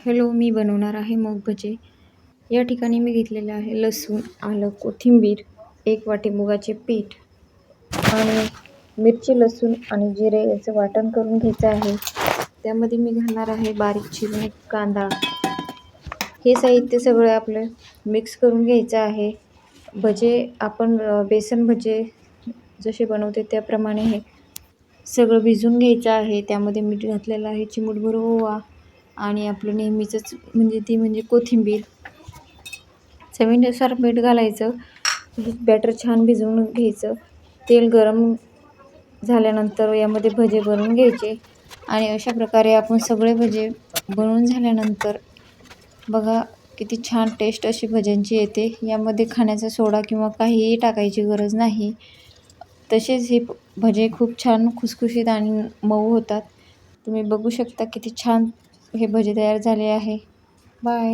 Hello मी बनवणार आहे मूग भजे या ठिकाणी मी घेतलेलं आहे लसूण आलं कोथिंबीर एक वाटी मुगाचे पीठ आणि मिरची लसूण आणि जिरे याचं वाटण करून घ्यायचं आहे. त्यामध्ये मी घालणार आहे बारीक चिरून कांदा. हे साहित्य सगळं आपलं मिक्स करून घ्यायचं आहे. भजे आपण बेसन भजे जसे बनवते त्याप्रमाणे हे सगळं भिजून घ्यायचं आहे. त्यामध्ये मीठ घातलेलं आहे चिमूटभर ओवा आणि आपलं नेहमीचंच म्हणजे ती म्हणजे कोथिंबीर. चवीनुसार मीठ घालायचं बॅटर छान भिजवून घ्यायचं. तेल गरम झाल्यानंतर यामध्ये भजे बनवून घ्यायचे. आणि अशा प्रकारे आपण सगळे भजे बनवून झाल्यानंतर बघा किती छान टेस्ट अशी भज्यांची येते. यामध्ये खाण्याचा सोडा किंवा काहीही टाकायची गरज नाही. तसेच हे भजे खूप छान खुसखुशीत आणि मऊ होतात. तुम्ही बघू शकता किती छान हे भजे तयार झाले आहे. बाय